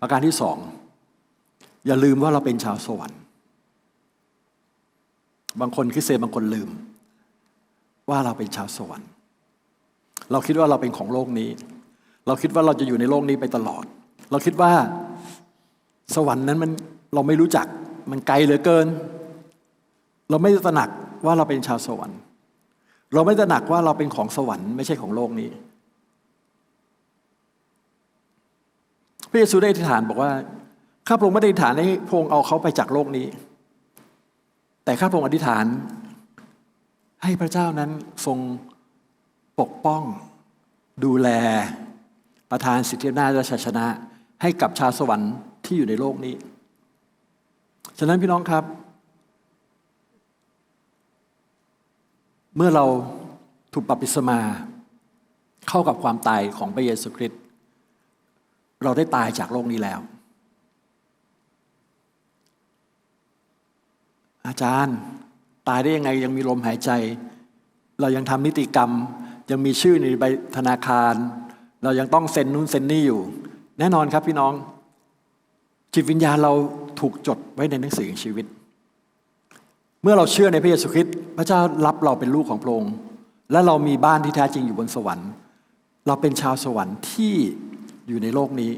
ประการที่สองอย่าลืมว่าเราเป็นชาวสวรรค์ บางคนคริสเตียนบางคนลืม ว่าเราเป็นชาวสวรรค์ เราคิดว่าเราเป็นของโลกนี้ เราคิดว่าเราจะอยู่ในโลกนี้ไปตลอด เราคิดว่าสวรรค์นั้นมันเราไม่รู้จักมันไกลเหลือเกิน เราไม่ตระหนักว่าเราเป็นชาวสวรรค์ เราไม่ตระหนักว่าเราเป็นของสวรรค์ไม่ใช่ของโลกนี้ ระเยซูได้อธิษฐานบอกว่าข้าพระองค์ไม่ได้อธิษฐานให้พระองค์เอาเขาไปจากโลกนี้ แต่ข้าพระองค์อธิษฐาน ให้พระเจ้านั้นทรงปกป้อง ดูแล ประทานสิทธิอำนาจและชัยชนะ ให้กับชาวสวรรค์ที่อยู่ในโลกนี้ ฉะนั้นพี่น้องครับ เมื่อเราถูกปรับปิสมาเข้ากับความตายของพระเยซูคริสต์ เราได้ตายจากโลกนี้แล้ว อาจารย์ตายได้ยังไงยังมีลมหายใจ เรายังทำนิติกรรม ยังมีชื่อในใบธนาคาร เรายังต้องเซ็นนู้นเซ็นนี่อยู่ แน่นอนครับพี่น้อง จิตวิญญาณเราถูกจดไว้ในหนังสือชีวิต เมื่อเราเชื่อในพระเยซูคริสต์พระเจ้ารับเราเป็นลูกของพระองค์และเรามีบ้านที่แท้จริงอยู่บนสวรรค์ เราเป็นชาวสวรรค์ที่ อยู่ในโลกนี้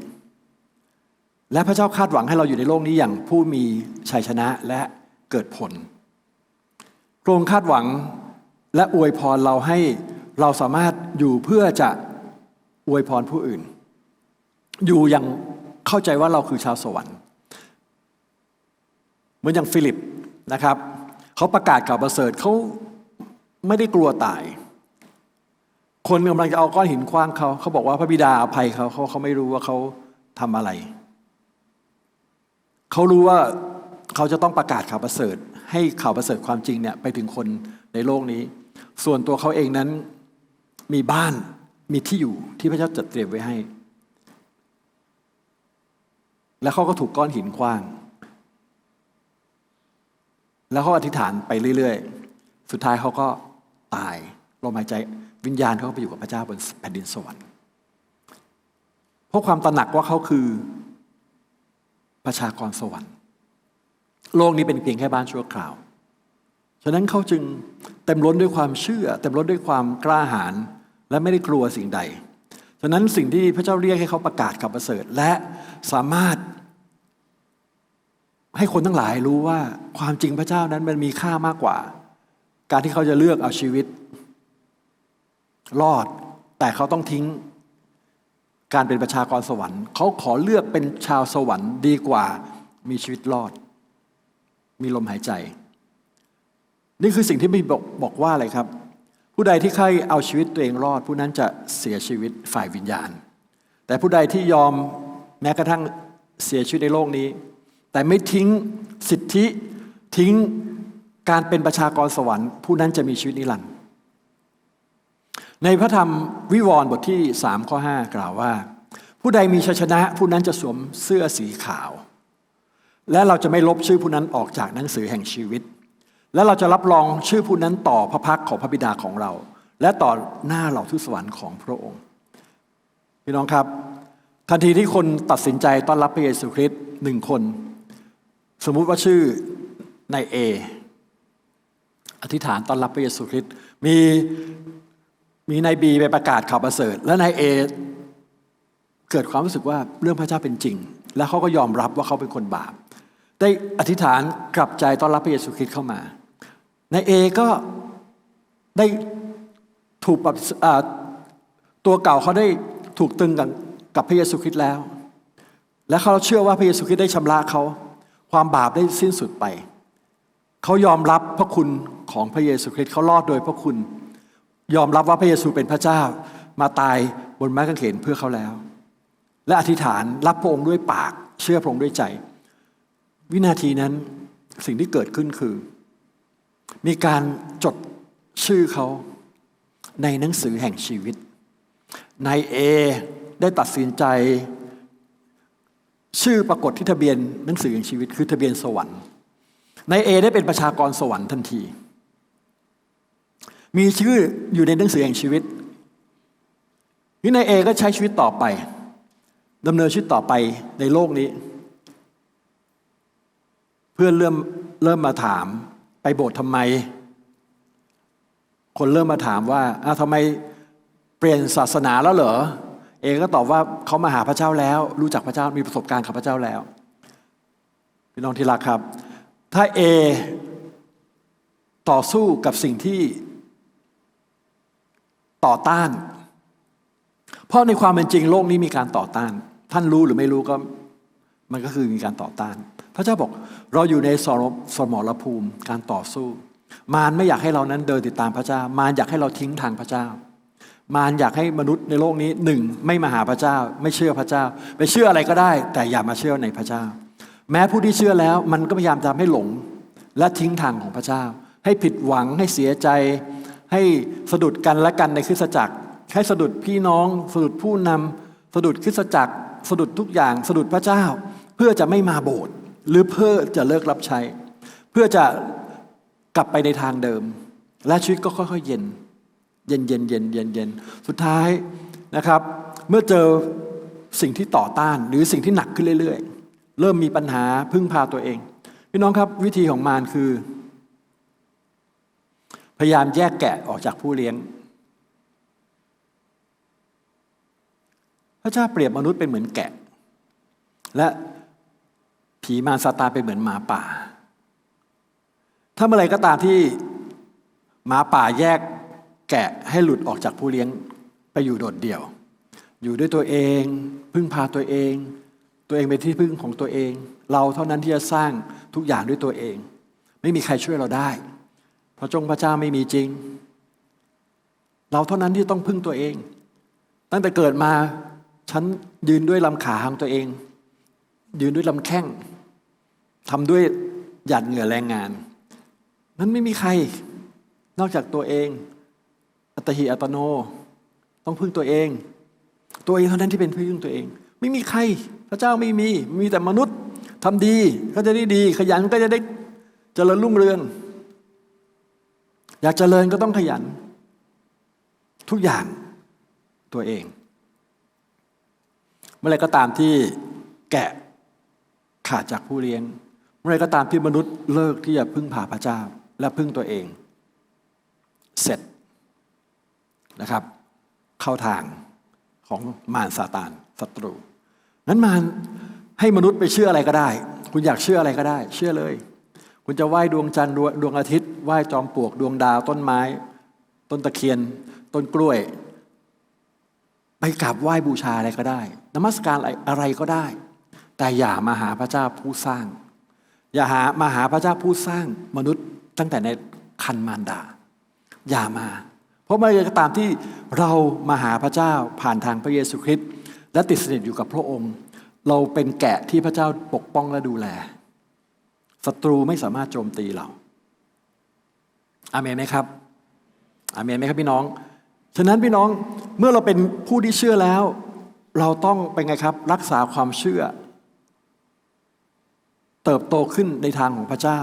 และพระเจ้าคาดหวังให้เราอยู่ในโลกนี้อย่างผู้มีชัยชนะและเกิดผลพระองค์คาดหวังและอวยพรเราให้เราสามารถอยู่เพื่อจะอวยพรผู้อื่น อยู่อย่างเข้าใจว่าเราคือชาวสวรรค์ เหมือนอย่างฟิลิปนะครับ เขาประกาศข่าวประเสริฐเขาไม่ได้กลัวตาย คนกำลังจะเอาก้อนหินคว้างเขาเขาบอกว่าพระบิดาอภัยเขาเขาเขาไม่รู้ว่าเขาทำอะไร เขารู้ว่าเขาจะต้องประกาศข่าวประเสริฐ ให้ข่าวประเสริฐความจริงเนี่ยไปถึงคนในโลกนี้ ส่วนตัวเขาเองนั้นมีบ้านมีที่อยู่ที่พระเจ้าจัดเตรียมไว้ให้ แล้วเขาก็ถูกก้อนหินคว้าง แล้วเขาอธิษฐานไปเรื่อย ๆ สุดท้ายเขาก็ตายลมหายใจ วิญญาณเขาไปอยู่กับพระเจ้าบนแผ่นดินสวรรค์เพราะความตระหนักว่าเขาคือประชากรสวรรค์ โลกนี้เป็นเพียงแค่บ้านชั่วคราว ฉะนั้นเขาจึงเต็มล้นด้วยความเชื่อ เต็มล้นด้วยความกล้าหาญและไม่ได้กลัวสิ่งใด ฉะนั้นสิ่งที่พระเจ้าเรียกให้เขาประกาศกับประเสริฐและสามารถให้คนทั้งหลายรู้ว่าความจริงพระเจ้านั้นมันมีค่ามากกว่า การที่เขาจะเลือกเอาชีวิต รอดแต่เขาต้องทิ้งการเป็นประชากรสวรรค์ เขาขอเลือกเป็นชาวสวรรค์ดีกว่ามีชีวิตรอด มีลมหายใจ นี่คือสิ่งที่ไม่บอกบอกว่าอะไรครับ ผู้ใดที่ใครเอาชีวิตตัวเองรอด ผู้นั้นจะเสียชีวิตฝ่ายวิญญาณ แต่ผู้ใดที่ยอมแม้กระทั่งเสียชีวิตในโลกนี้ แต่ไม่ทิ้งสิทธิทิ้งการเป็นประชากรสวรรค์ ผู้นั้นจะมีชีวิตนิรันดร์ ในพระธรรมวิวรณ์บทที่3ข้อ5กล่าวว่า ผู้ใดมีชัยชนะผู้นั้นจะสวมเสื้อสีขาว และเราจะไม่ลบชื่อผู้นั้นออกจากหนังสือแห่งชีวิต และเราจะรับรองชื่อผู้นั้นต่อพระพักของพระบิดาของเรา และต่อหน้าเหล่าทูตสวรรค์ของพระองค์พี่น้องครับ ทันทีที่คนตัดสินใจต้อนรับพระเยซูคริสต์หนึ่งคน สมมุติว่าชื่อนายเออธิษฐานต้อนรับพระเยซูคริสต์มี มีนายบีไปประกาศข่าวประเสริฐ และนายเอเกิดความรู้สึกว่าเรื่องพระเจ้าเป็นจริง แล้วเขาก็ยอมรับว่าเขาเป็นคนบาป ได้อธิษฐานกลับใจต้อนรับพระเยซูคริสต์เข้ามานายเอก็ได้ถูกปรับตัวเก่าเขาได้ถูกตึงกับกับพระเยซูคริสต์แล้ว และเขาเชื่อว่าพระเยซูคริสต์ได้ชำระเขาความบาปได้สิ้นสุดไป เขายอมรับพระคุณของพระเยซูคริสต์เขารอดโดยพระคุณ ยอมรับว่าพระเยซูเป็นพระเจ้า มาตายบนไม้กางเขนเพื่อเขาแล้ว และอธิษฐานรับพระองค์ด้วยปาก เชื่อพระองค์ด้วยใจ วินาทีนั้นสิ่งที่เกิดขึ้นคือ มีการจดชื่อเขาในหนังสือแห่งชีวิตนายเอได้ตัดสินใจ ชื่อปรากฏที่ทะเบียนหนังสือแห่งชีวิตคือทะเบียนสวรรค์นายเอได้เป็นประชากรสวรรค์ทันที มีชื่ออยู่ในหนังสือแห่งชีวิตนี่นายเอก็ใช้ชีวิตต่อไปดำเนินชีวิตต่อไปในโลกนี้ เพื่อนเริ่มเริ่มมาถามไปโบสถ์ทำไม คนเริ่มมาถามว่าอ้าวทำไมเปลี่ยนศาสนาแล้วเหรอเอก็ตอบว่าเขามาหาพระเจ้าแล้ว รู้จักพระเจ้ามีประสบการณ์กับพระเจ้าแล้วพี่น้องที่รักครับ ถ้าเอต่อสู้กับสิ่งที่ ต่อต้าน เพราะในความเป็นจริงโลกนี้มีการต่อต้าน ท่านรู้หรือไม่รู้ก็ มันก็คือมีการต่อต้าน พระเจ้าบอกเราอยู่ในสมรสมรภูมิการต่อสู้ มารไม่อยากให้เรานั้นเดินติดตามพระเจ้า มารอยากให้เราทิ้งทางพระเจ้ามารอยากให้มนุษย์ในโลกนี้หนึ่งไม่มาหาพระเจ้า ไม่เชื่อพระเจ้า ไปเชื่ออะไรก็ได้ แต่อย่ามาเชื่อในพระเจ้า แม้ผู้ที่เชื่อแล้วมันก็พยายามจะให้หลง และทิ้งทางของพระเจ้า ให้ผิดหวังให้เสียใจ ให้สะดุดกันและกันในคริสตจักร ให้สะดุดพี่น้อง สะดุดผู้นำสะดุดคริสตจักร สะดุดทุกอย่าง สะดุดพระเจ้า เพื่อจะไม่มาโบสถ์หรือเพื่อจะเลิกรับใช้ เพื่อจะกลับไปในทางเดิม และชีวิตก็ค่อยๆเย็น เย็นเย็นเย็นเย็นเย็นสุดท้ายนะครับ เมื่อเจอสิ่งที่ต่อต้านหรือสิ่งที่หนักขึ้นเรื่อย ๆ เริ่มมีปัญหาพึ่งพาตัวเอง พี่น้องครับวิธีของมารคือ พยายามแยกแกะออกจากผู้เลี้ยง พระเจ้าเปรียบมนุษย์เป็นเหมือนแกะ และผีมารซาตานเป็นเหมือนหมาป่า ถ้าเมื่อไรก็ตามที่หมาป่าแยกแกะให้หลุดออกจากผู้เลี้ยงไปอยู่โดดเดี่ยว อยู่ด้วยตัวเอง พึ่งพาตัวเอง ตัวเองเป็นที่พึ่งของตัวเอง เราเท่านั้นที่จะสร้างทุกอย่างด้วยตัวเอง ไม่มีใครช่วยเราได้ พระจงพระเจ้าไม่มีจริง เราเท่านั้นที่ต้องพึ่งตัวเอง ตั้งแต่เกิดมาฉันยืนด้วยลำขาของตัวเอง ยืนด้วยลำแข้งทำด้วยหยาดเหงื่อแรงงาน นั้นไม่มีใครนอกจากตัวเอง อัตหิอัตโน ต้องพึ่งตัวเอง ตัวเองเท่านั้นที่เป็นพึ่งตัวเอง ไม่มีใคร พระเจ้าไม่มีมีแต่มนุษย์ทำดีก็จะได้ดี ขยันก็จะได้เจริญรุ่งเรือง อยากเจริญก็ต้องขยัน ทุกอย่างตัวเอง เมื่อไรก็ตามที่แกะขาดจากผู้เลี้ยง เมื่อไรก็ตามที่มนุษย์เลิกที่จะพึ่งพาพระเจ้า และพึ่งตัวเอง เสร็จนะครับ เข้าทางของมารซาตานศัตรูนั้นมารให้มนุษย์ไปเชื่ออะไรก็ได้ คุณอยากเชื่ออะไรก็ได้ เชื่อเลย คุณจะไหว้ดวงจันทร์ดวงอาทิตย์ไหว้จอมปลวกดวงดาวต้นไม้ ต้นตะเคียน ต้นกล้วย ไปกราบไหว้บูชาอะไรก็ได้นมัสการอะไรก็ได้ แต่อย่ามาหาพระเจ้าผู้สร้าง อย่าหามาหาพระเจ้าผู้สร้างมนุษย์ตั้งแต่ในคันมารดา อย่ามา เพราะเมื่อไรก็ตามที่เรามาหาพระเจ้าผ่านทางพระเยซูคริสต์และติดสนิทอยู่กับพระองค์ เราเป็นแกะที่พระเจ้าปกป้องและดูแล ศัตรูไม่สามารถโจมตีเราอาเมนไหมครับอาเมนไหมครับพี่น้อง ฉะนั้นพี่น้องเมื่อเราเป็นผู้ที่เชื่อแล้ว เราต้องเป็นไงครับ รักษาความเชื่อ เติบโตขึ้นในทางของพระเจ้า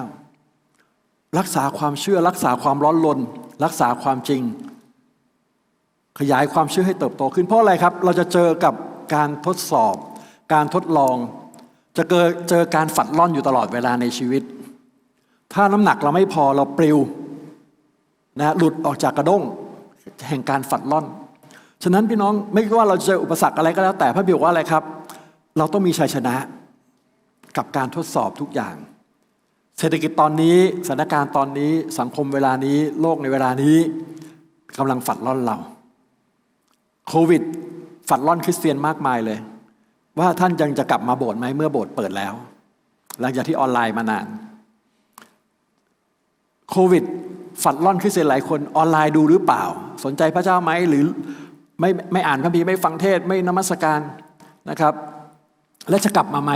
รักษาความเชื่อ รักษาความร้อนรนรักษาความจริง ขยายความเชื่อให้เติบโตขึ้นเพราะอะไรครับ เราจะเจอกับการทดสอบ การทดลอง จะเจอเจอการฝัดล่อนอยู่ตลอดเวลาในชีวิต ถ้าน้ำหนักเราไม่พอเราปลิวนะหลุดออกจากกระด้งแห่งการฝัดล่อน ฉะนั้นพี่น้องไม่ว่าเราจะเจออุปสรรคอะไรก็แล้วแต่พระบิดว่าอะไรครับ เราต้องมีชัยชนะกับการทดสอบทุกอย่าง เศรษฐกิจตอนนี้สถานการณ์ตอนนี้สังคมเวลานี้โลกในเวลานี้กำลังฝัดล่อนเรา โควิดฝัดล่อนคริสเตียนมากมายเลย ว่าท่านยังจะกลับมาโบสถ์ไหมเมื่อโบสถ์เปิดแล้ว หลังจากที่ออนไลน์มานานโควิดฝัดล่อนคริสเตียนหลายคนออนไลน์ดูหรือเปล่า สนใจพระเจ้าไหมหรือไม่ไม่อ่านพระบีไม่ฟังเทศไม่นมัสการนะครับ และจะกลับมาไหม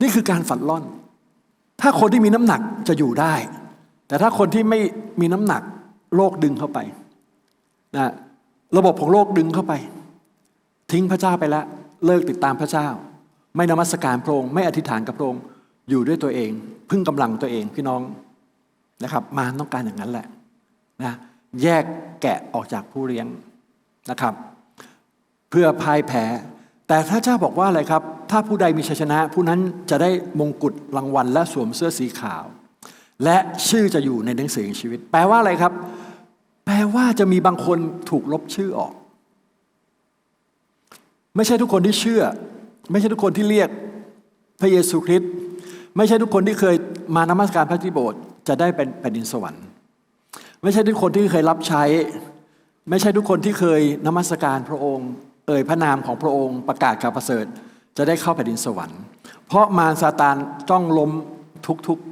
นี่คือการฝัดล่อน ถ้าคนที่มีน้ำหนักจะอยู่ได้ แต่ถ้าคนที่ไม่มีน้ำหนักโลกดึงเข้าไปนะระบบของโลกดึงเข้าไป ทิ้งพระเจ้าไปแล้ว เลิกติดตามพระเจ้า ไม่นมัสการพระองค์ไม่อธิษฐานกับพระองค์อยู่ด้วยตัวเอง พึ่งกำลังตัวเองพี่น้องนะครับ มารต้องการอย่างนั้นแหละนะแยกแกะออกจากผู้เลี้ยงนะครับ เพื่อพ่ายแพ้ แต่ถ้าเจ้าบอกว่าอะไรครับ ถ้าผู้ใดมีชัยชนะ ผู้นั้นจะได้มงกุฎรางวัลและสวมเสื้อสีขาว และชื่อจะอยู่ในหนังสือชีวิต แปลว่าอะไรครับ แปลว่าจะมีบางคนถูกลบชื่อออก ไม่ใช่ทุกคนที่เชื่อ ไม่ใช่ทุกคนที่เรียกพระเยซูคริสต์ไม่ใช่ทุกคนที่เคยมานมัสการพระที่โบสถ์จะได้เป็นแผ่นดินสวรรค์ ไม่ใช่ทุกคนที่เคยรับใช้ ไม่ใช่ทุกคนที่เคยนมัสการพระองค์ เอ่ยพระนามของพระองค์ประกาศข่าวประเสริฐ จะได้เข้าแผ่นดินสวรรค์ เพราะมารซาตานจ้องล้มทุกๆ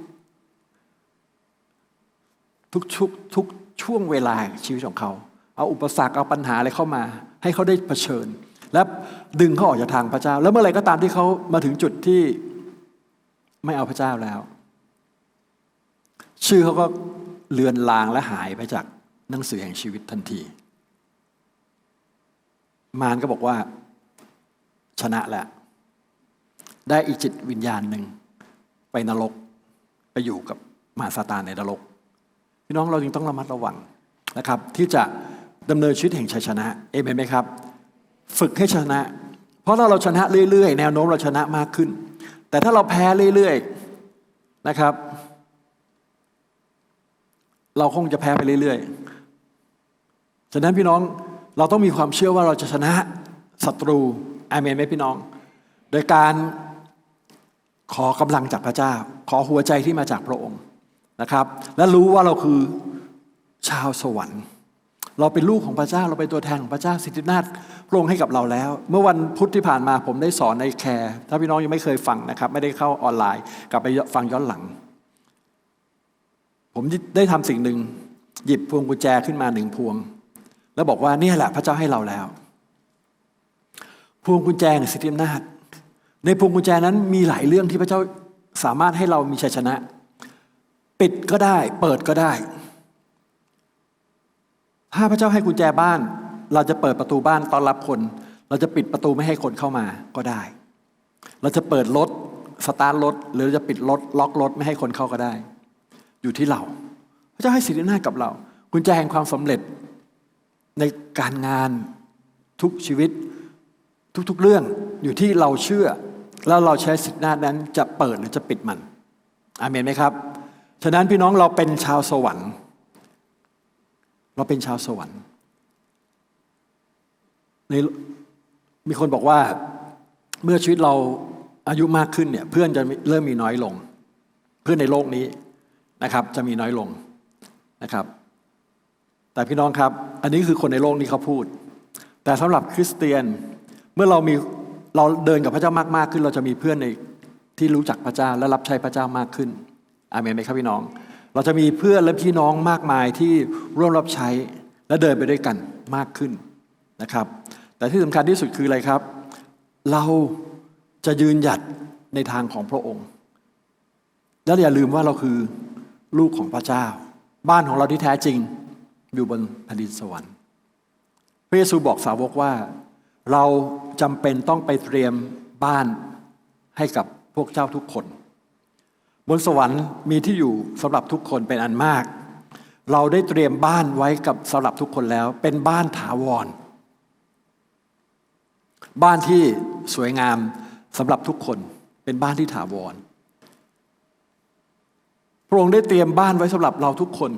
ทุกชุกทุกช่วงเวลาชีวิตของเขา เอาอุปสรรคเอาปัญหาอะไรเข้ามา ให้เขาได้เผชิญ และดึงเขาออกจากทางพระเจ้า แล้วเมื่อไรก็ตามที่เขามาถึงจุดที่ไม่เอาพระเจ้าแล้ว ชื่อเขาก็เลือนลางและหายไปจากหนังสือแห่งชีวิตทันที มารก็บอกว่าชนะแล้วได้อีกจิตวิญญาณหนึ่งไปนรกไปอยู่กับมารซาตานในนรก พี่น้องเราจึงต้องระมัดระวังนะครับ ที่จะดำเนินชีวิตแห่งชัยชนะเอเมนไหมครับ ฝึกให้ชนะ เพราะถ้าเราชนะเรื่อยๆ แนวโน้มเราชนะมากขึ้น แต่ถ้าเราแพ้เรื่อยๆนะครับ เราคงจะแพ้ไปเรื่อยๆฉะนั้นพี่น้องเราต้องมีความเชื่อว่าเราจะชนะศัตรูอาเมนไหมพี่น้อง โดยการขอกำลังจากพระเจ้า ขอหัวใจที่มาจากพระองค์นะครับ และรู้ว่าเราคือชาวสวรรค์ เราเป็นลูกของพระเจ้าเราเป็นตัวแทนของพระเจ้าสิทธินาถพระองค์ให้กับเราแล้ว เมื่อวันพุธที่ผ่านมาผมได้สอนในแคร์ถ้าพี่น้องยังไม่เคยฟังนะครับ ไม่ได้เข้าออนไลน์ กลับไปฟังย้อนหลัง ผมได้ทำสิ่งหนึ่งหยิบพวงกุญแจขึ้นมาหนึ่งพวง แล้วบอกว่าเนี่ยแหละพระเจ้าให้เราแล้ว พวงกุญแจสิทธิอำนาจในพวงกุญแจนั้นมีหลายเรื่องที่พระเจ้าสามารถให้เรามีชัยชนะ ปิดก็ได้ เปิดก็ได้ ถ้าพระเจ้าให้กุญแจบ้าน เราจะเปิดประตูบ้านต้อนรับคน เราจะปิดประตูไม่ให้คนเข้ามาก็ได้ เราจะเปิดรถสตาร์ทรถหรือจะปิดรถล็อกรถไม่ให้คนเข้าก็ได้ อยู่ที่เรา พระเจ้าให้สิทธิอำนากับเรา กุญแจแห่งความสำเร็จในการงานทุกชีวิตทุกๆเรื่องอยู่ที่เราเชื่อ แล้วเราใช้สิทธิอำนาจนั้นจะเปิดหรือจะปิดมัน อาเมนไหมครับ ฉะนั้นพี่น้องเราเป็นชาวสวรรค์ เราเป็นชาวสวรรค์ในมีคนบอกว่าเมื่อชีวิตเราอายุมากขึ้นเนี่ยเพื่อนจะเริ่มมีน้อยลง เพื่อนในโลกนี้นะครับจะมีน้อยลงนะครับ แต่พี่น้องครับ อันนี้คือคนในโลกนี้เขาพูด แต่สำหรับคริสเตียนเมื่อเรามีเราเดินกับพระเจ้ามากๆขึ้น เราจะมีเพื่อนในที่รู้จักพระเจ้าและรับใช้พระเจ้ามากขึ้น อาเมนไหมครับพี่น้อง เราจะมีเพื่อนและพี่น้องมากมายที่ร่วมรับใช้และเดินไปด้วยกันมากขึ้นนะครับ แต่ที่สำคัญที่สุดคืออะไรครับ เราจะยืนหยัดในทางของพระองค์ แล้วอย่าลืมว่าเราคือลูกของพระเจ้า บ้านของเราที่แท้จริงอยู่บนแผ่นดินสวรรค์พระเยซูบอกสาวกว่า เราจำเป็นต้องไปเตรียมบ้านให้กับพวกเจ้าทุกคน บนสวรรค์มีที่อยู่สำหรับทุกคนเป็นอันมาก เราได้เตรียมบ้านไว้กับสำหรับทุกคนแล้ว เป็นบ้านถาวร บ้านที่สวยงามสำหรับทุกคน เป็นบ้านที่ถาวร พระองค์ได้เตรียมบ้านไว้สำหรับเราทุกคน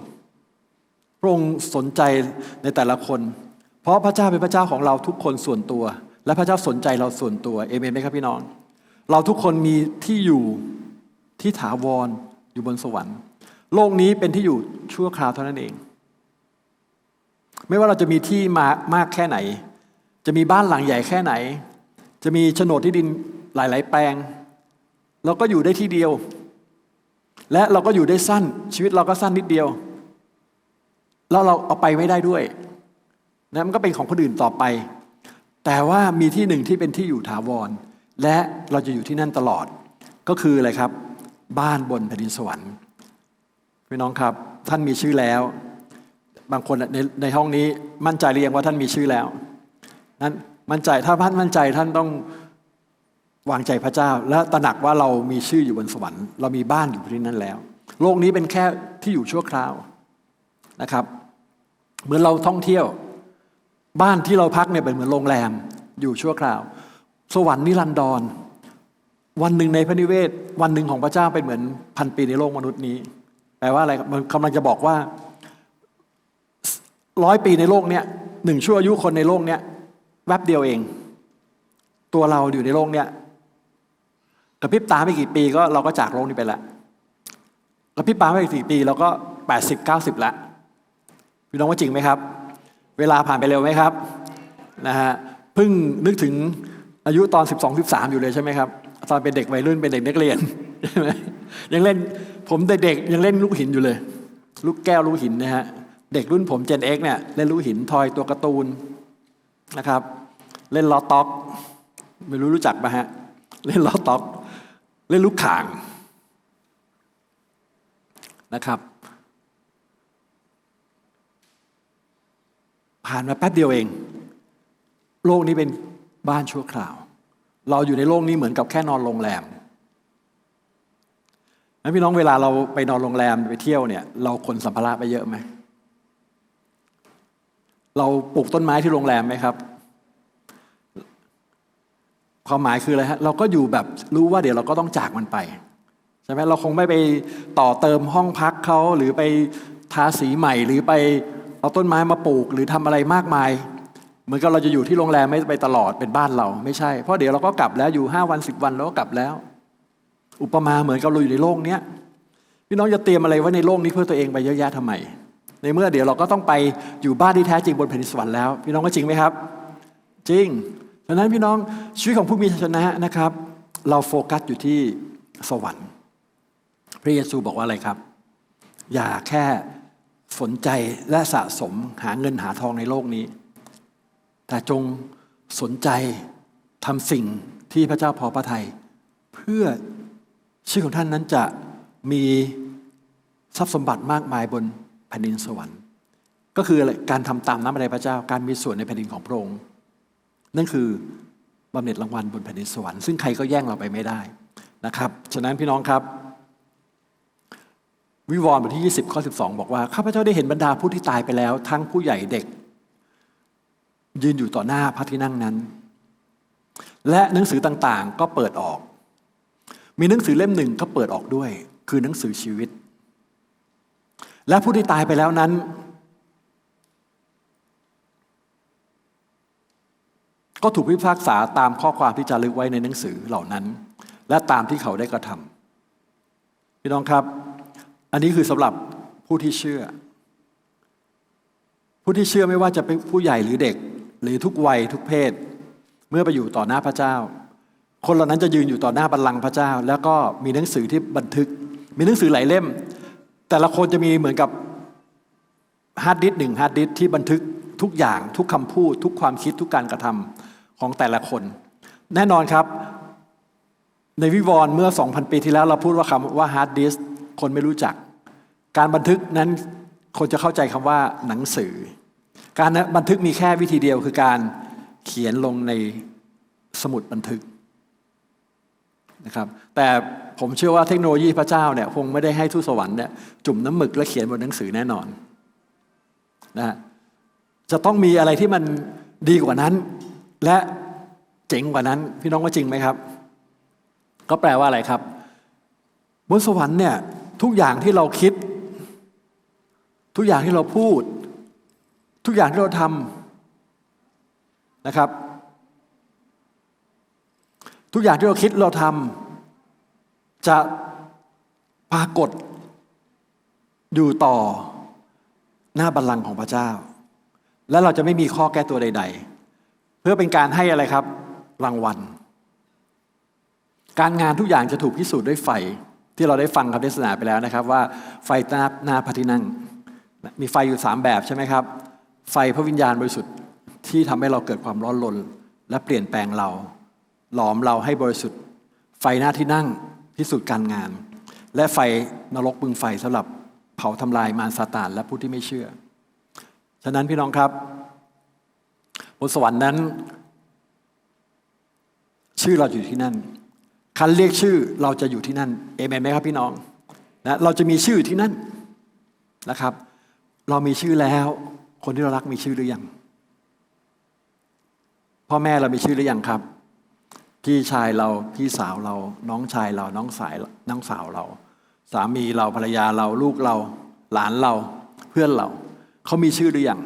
พระองค์สนใจในแต่ละคน เพราะพระเจ้าเป็นพระเจ้าของเราทุกคนส่วนตัว และพระเจ้าสนใจเราส่วนตัว เอเมนไหมครับพี่น้อง เราทุกคนมีที่อยู่ ที่ถาวรอยู่บนสวรรค์ โลกนี้เป็นที่อยู่ชั่วคราวเท่านั้นเอง ไม่ว่าเราจะมีที่มามากแค่ไหน จะมีบ้านหลังใหญ่แค่ไหน จะมีโฉนดที่ดินหลาย ๆ แปลง เราก็อยู่ได้ที่เดียว และเราก็อยู่ได้สั้น ชีวิตเราก็สั้นนิดเดียว แล้วเราเอาไปไม่ได้ด้วยนะมันก็เป็นของคนอื่นต่อไป แต่ว่ามีที่หนึ่งที่เป็นที่อยู่ถาวร และเราจะอยู่ที่นั่นตลอด ก็คืออะไรครับ บ้านบนแผ่นดินสวรรค์พี่น้องครับ ท่านมีชื่อแล้ว บางคนในในห้องนี้มั่นใจหรือยังว่าท่านมีชื่อแล้วนั้นมั่นใจถ้าท่านมั่นใจท่านต้องวางใจพระเจ้า และตระหนักว่าเรามีชื่ออยู่บนสวรรค์ เรามีบ้านอยู่ที่นั่นแล้ว โลกนี้เป็นแค่ที่อยู่ชั่วคราวนะครับ เหมือนเราท่องเที่ยว บ้านที่เราพักเนี่ยเป็นเหมือนโรงแรมอยู่ชั่วคราว สวรรค์นิรันดร วันหนึ่งในพระนิเวศ วันหนึ่งของพระเจ้าเป็นเหมือนพันปีในโลกมนุษย์นี้แปลว่าอะไรมันกำลังจะบอกว่าร้อยปีในโลกเนี้ยหนึ่งชั่วอายุคนในโลกเนี้ยแวบเดียวเอง ตัวเราอยู่ในโลกเนี้ยกระพริบตาไม่กี่ปีก็เราก็จากโลกนี้ไปแล้วกระพริบตาไม่กี่ปีเราก็แปดสิบเก้าสิบละพี่น้องว่าจริงไหมครับ เวลาผ่านไปเร็วไหมครับนะฮะเพิ่งนึกถึงอายุตอน12 13อยู่เลยใช่ไหมครับ ตอนเป็นเด็กวัยรุ่นเป็นเด็กนักเรียนใช่ไหมยังเล่นผมเด็กๆยังเล่นลูกหินอยู่เลย ลูกแก้วลูกหินนะฮะเด็กรุ่นผม Gen X เนี่ยเล่นลูกหินทอยตัวการ์ตูนนะครับ เล่นล้อต็อก ไม่รู้รู้จักปะฮะ เล่นล้อต็อก เล่นลูกข่างนะครับ ผ่านมาแป๊บเดียวเอง โลกนี้เป็นบ้านชั่วคราว เราอยู่ในโลกนี้เหมือนกับแค่นอนโรงแรมนั้นพี่น้องเวลาเราไปนอนโรงแรมไปเที่ยวเนี่ย เราขนสัมภาระไปเยอะไหม เราปลูกต้นไม้ที่โรงแรมไหมครับ ความหมายคืออะไรฮะ เราก็อยู่แบบรู้ว่าเดี๋ยวเราก็ต้องจากมันไปใช่ไหมเราคงไม่ไปต่อเติมห้องพักเขาหรือไปทาสีใหม่หรือไปเอาต้นไม้มาปลูกหรือทำอะไรมากมาย เหมือนกับเราจะอยู่ที่โรงแรมไม่ไปตลอดเป็นบ้านเราไม่ใช่ เพราะเดี๋ยวเราก็กลับแล้วอยู่ห้าวันสิบวันเราก็กลับแล้ว อุปมาเหมือนกับเราอยู่ในโลกเนี้ยพี่น้องจะเตรียมอะไรไว้ในโลกนี้เพื่อตัวเองไปเยอะแยะทำไม ในเมื่อเดี๋ยวเราก็ต้องไปอยู่บ้านที่แท้จริงบนแผ่นดินสวรรค์แล้ว พี่น้องก็จริงไหมครับ จริงดังนั้นพี่น้องชีวิตของผู้มีชัยชนะนะครับ เราโฟกัสอยู่ที่สวรรค์ พระเยซูบอกว่าอะไรครับ อย่าแค่สนใจและสะสมหาเงินหาทองในโลกนี้ แต่จงสนใจทำสิ่งที่พระเจ้าพอพระทัยเพื่อชีวิตของท่านนั้นจะมีทรัพย์สมบัติมากมายบนแผ่นดินสวรรค์ ก็คืออะไรการทำตามน้ำพระทัยพระเจ้าการมีส่วนในแผ่นดินของพระองค์นั่นคือบำเหน็จรางวัลบนแผ่นดินสวรรค์ซึ่งใครก็แย่งเราไปไม่ได้นะครับ ฉะนั้นพี่น้องครับ วิวรณ์บทที่ 20 ข้อ 12 บอกว่า ข้าพเจ้าได้เห็นบรรดาผู้ที่ตายไปแล้ว ทั้งผู้ใหญ่เด็ก ยืนอยู่ต่อหน้าพระที่นั่งนั้น และหนังสือต่างๆก็เปิดออก มีหนังสือเล่มหนึ่งก็เปิดออกด้วย คือหนังสือชีวิต และผู้ที่ตายไปแล้วนั้น ก็ถูกพิพากษาตามข้อความที่จะลึกไว้ในหนังสือเหล่านั้น และตามที่เขาได้กระทำพี่น้องครับ อันนี้คือสำหรับผู้ที่เชื่อ ผู้ที่เชื่อไม่ว่าจะเป็นผู้ใหญ่หรือเด็ก หรือทุกวัยทุกเพศ เมื่อไปอยู่ต่อหน้าพระเจ้า คนเหล่านั้นจะยืนอยู่ต่อหน้าบัลลังก์พระเจ้า แล้วก็มีหนังสือที่บันทึก มีหนังสือหลายเล่ม แต่ละคนจะมีเหมือนกับฮาร์ดดิสก์หนึ่งฮาร์ดดิสก์ที่บันทึกทุกอย่างทุกคำพูด ทุกความคิดทุกการกระทำของแต่ละคน แน่นอนครับในวิวรณ์เมื่อ 2,000 ปีที่แล้วเราพูดว่าคำว่าฮาร์ดดิสก์คนไม่รู้จัก การบันทึกนั้นคนจะเข้าใจคำว่าหนังสือ การบันทึกมีแค่วิธีเดียวคือการเขียนลงในสมุดบันทึกนะครับแต่ผมเชื่อว่าเทคโนโลยีพระเจ้าเนี่ยคงไม่ได้ให้ทูตสวรรค์เนี่ยจุ่มน้ำหมึกและเขียนบนหนังสือแน่นอนนะจะต้องมีอะไรที่มันดีกว่านั้น และเจ๋งกว่านั้น พี่น้องว่าจริงไหมครับ ก็แปลว่าอะไรครับ บนสวรรค์เนี่ยทุกอย่างที่เราคิด ทุกอย่างที่เราพูด ทุกอย่างที่เราทำนะครับ ทุกอย่างที่เราคิดเราทำจะปรากฏอยู่ต่อหน้าบัลลังก์ของพระเจ้า และเราจะไม่มีข้อแก้ตัวใด ๆ เพื่อเป็นการให้อะไรครับรางวัล การงานทุกอย่างจะถูกพิสูจน์ด้วยไฟที่เราได้ฟังคำเทศนาไปแล้วนะครับ ว่าไฟหน้าหน้าพระที่นั่งมีไฟอยู่สามแบบใช่ไหมครับ ไฟพระวิญญาณบริสุทธิ์ที่ทำให้เราเกิดความร้อนรนและเปลี่ยนแปลงเรา หลอมเราให้บริสุทธิ์ ไฟหน้าที่นั่งพิสูจน์การงาน และไฟนรกบึงไฟสำหรับเผาทำลายมารซาตานและผู้ที่ไม่เชื่อ ฉะนั้นพี่น้องครับบนสวรรค์นั้น ชื่อเราอยู่ที่นั่น คันเรียกชื่อเราจะอยู่ที่นั่นเอเมนไหมครับพี่น้องนะเราจะมีชื่ออยู่ที่นั่นนะครับ เรามีชื่อแล้ว คนที่เรารักมีชื่อหรือยัง พ่อแม่เรามีชื่อหรือยังครับ พี่ชายเราพี่สาวเรา น้องชายเราน้องสายน้องสาวเรา สามีเราภรรยาเราลูกเรา หลานเราเพื่อนเรา เขามีชื่อหรือยัง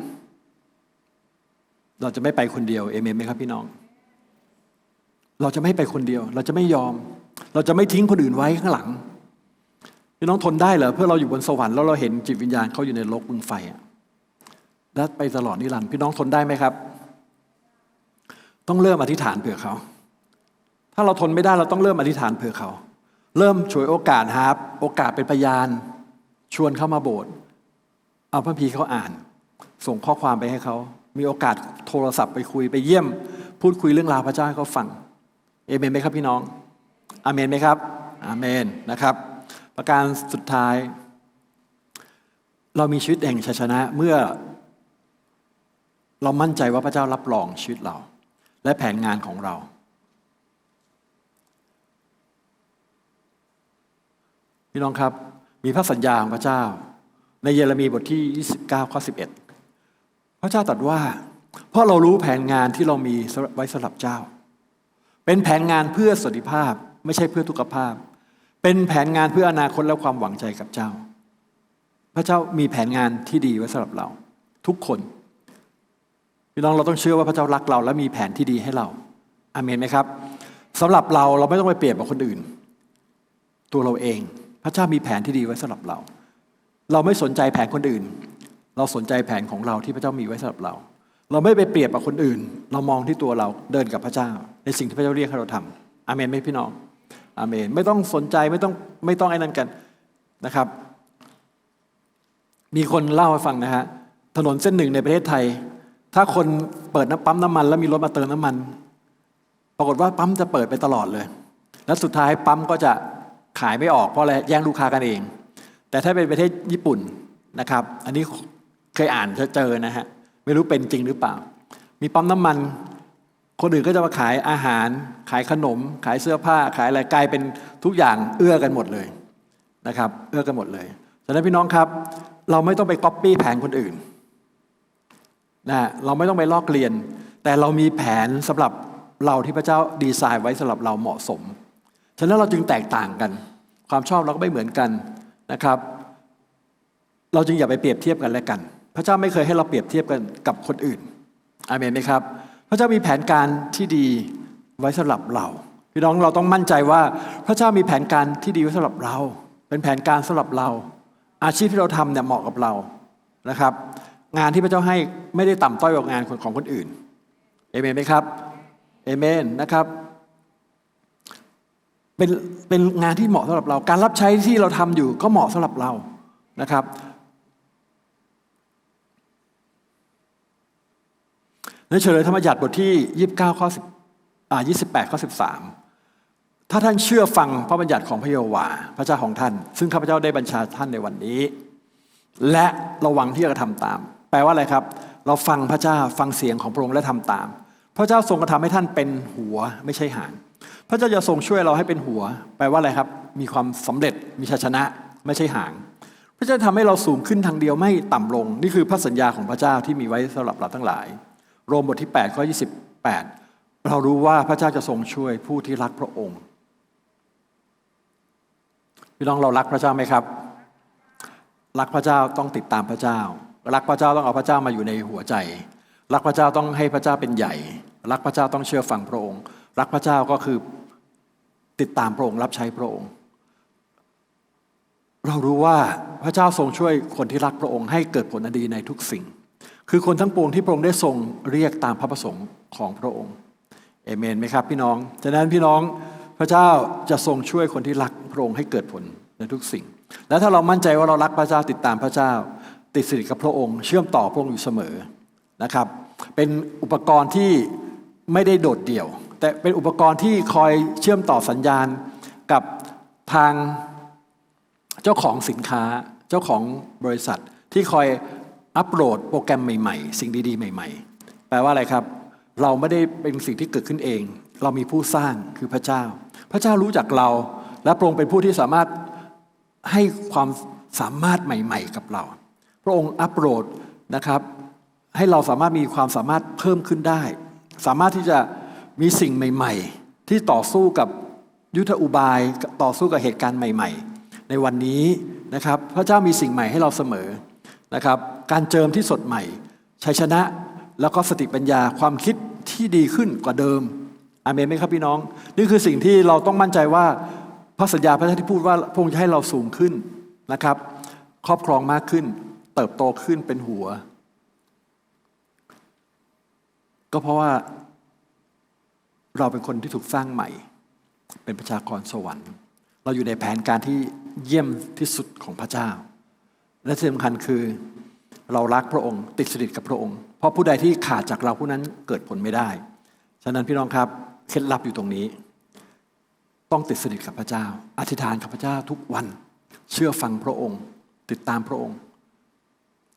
เราจะไม่ไปคนเดียวเอเมนไหมครับพี่น้อง เราจะไม่ไปคนเดียว เราจะไม่ยอม เราจะไม่ทิ้งคนอื่นไว้ข้างหลังพี่น้องทนได้เหรอเพื่อเราอยู่บนสวรรค์แล้วเราเห็นจิตวิญญาณเขาอยู่ในโลกบึงไฟอะ และไปตลอดนิรันดร์พี่น้องทนได้ไหมครับ ต้องเริ่มอธิษฐานเผื่อเขา ถ้าเราทนไม่ได้เราต้องเริ่มอธิษฐานเผื่อเขา เริ่มฉวยโอกาสหาโอกาสเป็นพยาน ชวนเข้ามาโบสถ์เอาพระพีเขาอ่าน ส่งข้อความไปให้เขา มีโอกาสโทรศัพท์ไปคุยไปเยี่ยม พูดคุยเรื่องราวพระเจ้าให้เขาฟังเอเมนไหมครับพี่น้องอาเมนไหมครับอาเมนนะครับ ประการสุดท้าย เรามีชีวิตแห่งชัยชนะเมื่อ เรามั่นใจว่าพระเจ้ารับรองชีวิตเรา และแผนงานของเรา พี่น้องครับ มีพระสัญญาของพระเจ้า ในเยเรมีบทที่ 29 ข้อ 11 พระเจ้าตรัสว่า เพราะเรารู้แผนงานที่เรามีไว้สำหรับเจ้า เป็นแผนงานเพื่อสวัสดิภาพ ไม่ใช่เพื่อทุกขภาพ เป็นแผนงานเพื่ออนาคตและความหวังใจกับเจ้า พระเจ้ามีแผนงานที่ดีไว้สำหรับเรา ทุกคน พี่น้องเราต้องเชื่อว่าพระเจ้ารักเรา และมีแผนที่ดีให้เราอาเมนไหมครับสำหรับเราเราไม่ต้องไปเปรียบกับคนอื่น ตัวเราเอง พระเจ้ามีแผนที่ดีไว้สำหรับเรา เราไม่สนใจแผนคนอื่น เราสนใจแผนของเราที่พระเจ้ามีไว้สำหรับเรา เราไม่ไปเปรียบกับคนอื่น เรามองที่ตัวเราเดินกับพระเจ้า ในสิ่งที่พระเจ้าเรียกให้เราทำอเมนไหมพี่น้องอเมนไม่ต้องสนใจไม่ต้องไม่ต้องไอ้นั่นกันนะครับ มีคนเล่าให้ฟังนะฮะถนนเส้นหนึ่งในประเทศไทย ถ้าคนเปิดน้ำปั๊มน้ำมัน แล้วมีรถมาเติมน้ำมัน ปรากฏว่าปั๊มจะเปิดไปตลอดเลย แล้วสุดท้ายปั๊มก็จะขายไม่ออกเพราะอะไรแย่งลูกค้ากันเอง แต่ถ้าเป็นประเทศญี่ปุ่นนะครับ อันนี้เคยอ่านเจอนะฮะไม่รู้เป็นจริงหรือเปล่า มีปั๊มน้ำมัน คนอื่นก็จะมาขายอาหาร ขายขนม ขายเสื้อผ้า ขายอะไรกลายเป็นทุกอย่างเอื้อกันหมดเลยนะครับ เอื้อกันหมดเลยฉะนั้นพี่น้องครับ เราไม่ต้องไปก๊อปปี้แผนคนอื่น นะเราไม่ต้องไปลอกเลียน แต่เรามีแผนสำหรับเราที่พระเจ้าดีไซน์ไว้สำหรับเราเหมาะสม ฉะนั้นเราจึงแตกต่างกัน ความชอบเราก็ไม่เหมือนกันนะครับ เราจึงอย่าไปเปรียบเทียบกันและกัน พระเจ้าไม่เคยให้เราเปรียบเทียบกันกับคนอื่นอาเมนไหมครับ พระเจ้ามีแผนการที่ดีไว้สำหรับเราพี่น้องเราต้องมั่นใจว่าพระเจ้ามีแผนการที่ดีไว้สำหรับเรา เป็นแผนการสำหรับเรา อาชีพที่เราทำเนี่ยเหมาะกับเรานะครับ งานที่พระเจ้าให้ไม่ได้ต่ำต้อยกว่างานของคนอื่นเอเมนไหมครับเอเมนนะครับเป็นเป็นงานที่เหมาะสำหรับเรา การรับใช้ที่เราทำอยู่ก็เหมาะสำหรับเรานะครับ ในเฉลยธรรมบัญญัติบทที่ 29 ข้อ10อ่า28 ข้อ 13 ถ้าท่านเชื่อฟังพระบัญญัติของพระเยโฮวา พระเจ้าของท่าน ซึ่งข้าพเจ้าได้บัญชาท่านในวันนี้ และระวังที่จะทำตาม แปลว่าอะไรครับ เราฟังพระเจ้าฟังเสียงของพระองค์และทำตาม พระเจ้าทรงกระทำให้ท่านเป็นหัวไม่ใช่หาง พระเจ้าจะทรงช่วยเราให้เป็นหัว แปลว่าอะไรครับ มีความสำเร็จมีชัยชนะไม่ใช่หาง พระเจ้าทำให้เราสูงขึ้นทางเดียวไม่ต่ำลง นี่คือพระสัญญาของพระเจ้าที่มีไว้สำหรับเราทั้งหลาย โรมบทที่8ข้อ28 เรารู้ว่าพระเจ้าจะทรงช่วยผู้ที่รักพระองค์พี่น้องเรารักพระเจ้าไหมครับ รักพระเจ้าต้องติดตามพระเจ้า รักพระเจ้าต้องเอาพระเจ้ามาอยู่ในหัวใจ รักพระเจ้าต้องให้พระเจ้าเป็นใหญ่ รักพระเจ้าต้องเชื่อฟังพระองค์ รักพระเจ้าก็คือติดตามพระองค์รับใช้พระองค์ เรารู้ว่าพระเจ้าทรงช่วยคนที่รักพระองค์ให้เกิดผลดีในทุกสิ่ง คือคนทั้งปวงที่พระองค์ได้ทรงเรียกตามพระประสงค์ของพระองค์เอเมนไหมครับ พี่น้องฉะนั้นพี่น้องพระเจ้าจะทรงช่วยคนที่รักพระองค์ให้เกิดผลในทุกสิ่ง และถ้าเรามั่นใจว่าเรารักพระเจ้าติดตามพระเจ้า ติดสนิทกับพระองค์ เชื่อมต่อพระองค์อยู่เสมอนะครับ เป็นอุปกรณ์ที่ไม่ได้โดดเดี่ยว แต่เป็นอุปกรณ์ที่คอยเชื่อมต่อสัญญาณกับทางเจ้าของสินค้าเจ้าของบริษัทที่คอยอัปโหลดโปรแกรมใหม่ๆ สิ่งดีๆ ใหม่ ๆ แปลว่าอะไรครับ เราไม่ได้เป็นสิ่งที่เกิดขึ้นเอง เรามีผู้สร้างคือพระเจ้า พระเจ้ารู้จักเรา และพระองค์เป็นผู้ที่สามารถให้ความสามารถใหม่ ๆ กับเรา ระองค์อัปโหลดนะครับให้เราสามารถมีความสามารถเพิ่มขึ้นได้ สามารถที่จะมีสิ่งใหม่ ๆ ที่ต่อสู้กับยุทธอุบายต่อสู้กับเหตุการณ์ใหม่ ๆ ในวันนี้นะครับพระเจ้ามีสิ่งใหม่ให้เราเสมอนะครับการเจิมที่สดใหม่ชัยชนะแล้วก็สติปัญญาความคิดที่ดีขึ้นกว่าเดิมอาเมนไหมครับพี่น้อง นี่คือสิ่งที่เราต้องมั่นใจว่าพระสัญญาพระเจ้าที่พูดว่าพระองค์จะให้เราสูงขึ้นนะครับ ครอบครองมากขึ้น เติบโตขึ้นเป็นหัว ก็เพราะว่าเราเป็นคนที่ถูกสร้างใหม่ เป็นประชากรสวรรค์ เราอยู่ในแผนการที่เยี่ยมที่สุดของพระเจ้า และที่สำคัญคือเรารักพระองค์ ติดสนิทกับพระองค์ เพราะผู้ใดที่ขาดจากเราผู้นั้นเกิดผลไม่ได้ ฉะนั้นพี่น้องครับเคล็ดลับอยู่ตรงนี้ ต้องติดสนิทกับพระเจ้า อธิษฐานกับพระเจ้าทุกวัน เชื่อฟังพระองค์ ติดตามพระองค์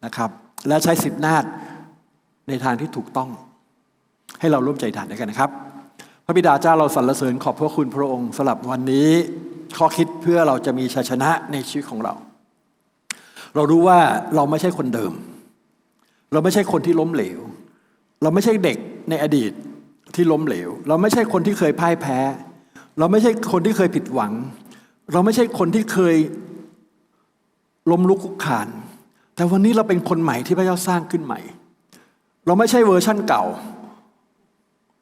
นะครับ และใช้สิทธินาฏในทางที่ถูกต้อง ให้เราร่วมใจฐานด้วยกันนะครับ พระบิดาเจ้าเราสรรเสริญขอบพระคุณพระองค์สำหรับวันนี้ข้อคิดเพื่อเราจะมีชัยชนะในชีวิตของเรา เรารู้ว่าเราไม่ใช่คนเดิม เราไม่ใช่คนที่ล้มเหลว เราไม่ใช่เด็กในอดีตที่ล้มเหลว เราไม่ใช่คนที่เคยพ่ายแพ้ เราไม่ใช่คนที่เคยผิดหวัง เราไม่ใช่คนที่เคยล้มลุกคลุกคลาน แต่วันนี้เราเป็นคนใหม่ที่พระเจ้าสร้างขึ้นใหม่ เราไม่ใช่เวอร์ชั่นเก่า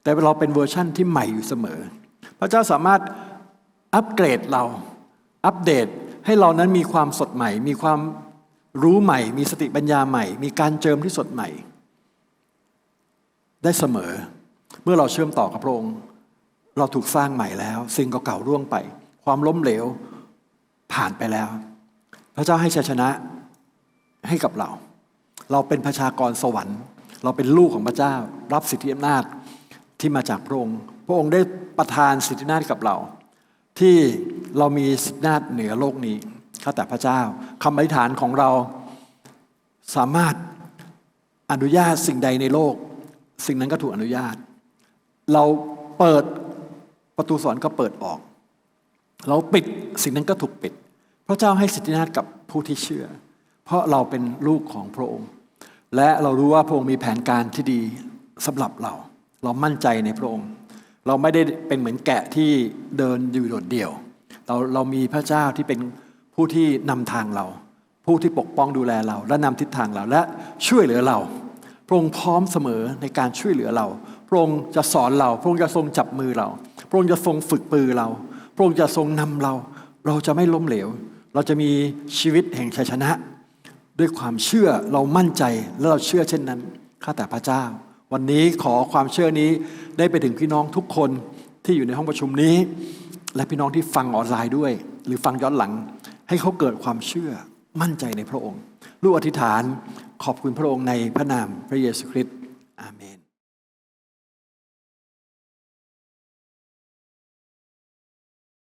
แต่เราเป็นเวอร์ชั่นที่ใหม่อยู่เสมอ พระเจ้าสามารถอัปเกรดเรา อัปเดตให้เรานั้นมีความสดใหม่ มีความรู้ใหม่ มีสติปัญญาใหม่ มีการเจิมที่สดใหม่ ได้เสมอ เมื่อเราเชื่อมต่อกับพระองค์ เราถูกสร้างใหม่แล้ว สิ่งเก่าๆร่วงไป ความล้มเหลวผ่านไปแล้ว พระเจ้าให้ชัยชนะ ให้กับเรา เราเป็นประชากรสวรรค์ เราเป็นลูกของพระเจ้า รับสิทธิอำนาจที่มาจากพระองค์ พระองค์ได้ประทานสิทธิอำนาจกับเรา ที่เรามีสิทธิอำนาจเหนือโลกนี้ข้าแต่พระเจ้าคำอธิษฐานของเราสามารถอนุญาตสิ่งใดในโลก สิ่งนั้นก็ถูกอนุญาต เราเปิดประตูสวรรค์ก็เปิดออก เราปิดสิ่งนั้นก็ถูกปิด พระเจ้าให้สิทธิอำนาจกับผู้ที่เชื่อ เพราะเราเป็นลูกของพระองค์ และเรารู้ว่าพระองค์มีแผนการที่ดีสำหรับเรา เรามั่นใจในพระองค์ เราไม่ได้เป็นเหมือนแกะที่เดินอยู่โดดเดี่ยว เราเรามีพระเจ้าที่เป็นผู้ที่นำทางเรา ผู้ที่ปกป้องดูแลเรา และนำทิศทางเราและช่วยเหลือเรา พระองค์พร้อมเสมอในการช่วยเหลือเรา พระองค์จะสอนเรา พระองค์จะทรงจับมือเรา พระองค์จะทรงฝึกปือเรา พระองค์จะทรงนำเรา เราจะไม่ล้มเหลว เราจะมีชีวิตแห่งชัยชนะ ด้วยความเชื่อเรามั่นใจและเราเชื่อเช่นนั้นข้าแต่พระเจ้า วันนี้ขอความเชื่อนี้ได้ไปถึงพี่น้องทุกคนที่อยู่ในห้องประชุมนี้ และพี่น้องที่ฟังออนไลน์ด้วย หรือฟังย้อนหลัง ให้เขาเกิดความเชื่อมั่นใจในพระองค์ลูกอธิษฐานขอบคุณพระองค์ในพระนามพระเยซูคริสต์อาเมน